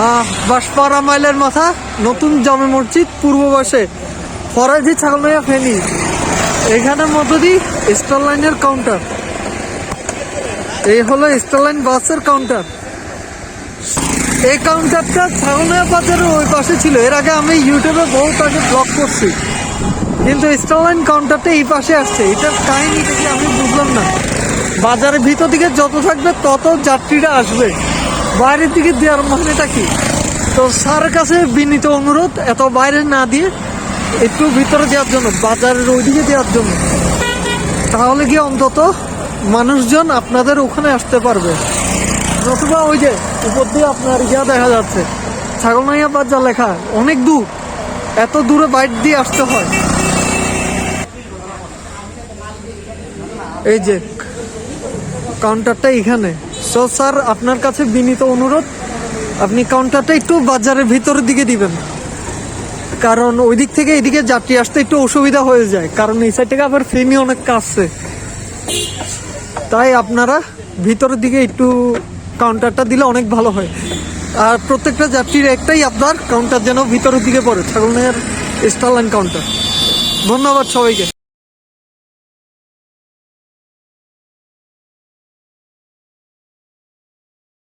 বাঁশপাড়া মাইলের মাথা, নতুন জামে মসজিদ, পূর্ব পাশে ফরাজি ছাগলমাইয়া ফেনি। এখানের মধ্য দিয়ে স্টার লাইনের কাউন্টার এই হলো স্টার লাইন বাসের কাউন্টার এই কাউন্টারটা ছাগলমাইয়া বাজারের ওই পাশে ছিল। এর আগে আমি ইউটিউবে বহু আগে ব্লগ করছি। কিন্তু স্টার লাইন কাউন্টারটা এই পাশে আসছে। এটার কাহিনীটা কি আমি বুঝলাম না। বাজারের ভিতর দিকে যত থাকবে তত যাত্রীরা আসবে। বাইরের দিকে দেওয়ার মানেটা কি? তো স্যারের কাছে বিনীত অনুরোধ, এত বাইরে না দিয়ে একটু ভিতরে দেওয়ার জন্য, বাজারের ওইদিকে দেওয়ার জন্য। তাহলে কি অন্তত মানুষজন আপনাদের ওখানে আসতে পারবে? নতুবা ওই যে উপর দিয়ে আপনার ইয়া দেখা যাচ্ছে ছাগলনাইয়া বাজার লেখা, অনেক দূর, এত দূরে বাইর দিয়ে আসতে হয়। এই যে কাউন্টারটা এখানে। সো স্যার আপনার কাছে বিনীত অনুরোধ, আপনি কাউন্টারটা একটু বাজারের ভিতরের দিকে দিবেন। কারণ ওই দিক থেকে এদিকে যাত্রী আসতে একটু অসুবিধা হয়ে যায়, কারণ এই সাইড থেকে আবার ফেনি অনেক কাছে। তাই আপনারা ভিতরের দিকে একটু কাউন্টারটা দিলে অনেক ভালো হয়। আর প্রত্যেকটা যাত্রীর একটাই আপনার কাউন্টার যেন ভিতরের দিকে পড়ে। ছাগলনাইয়ার স্টার লাইন কাউন্টার ধন্যবাদ সবাইকে।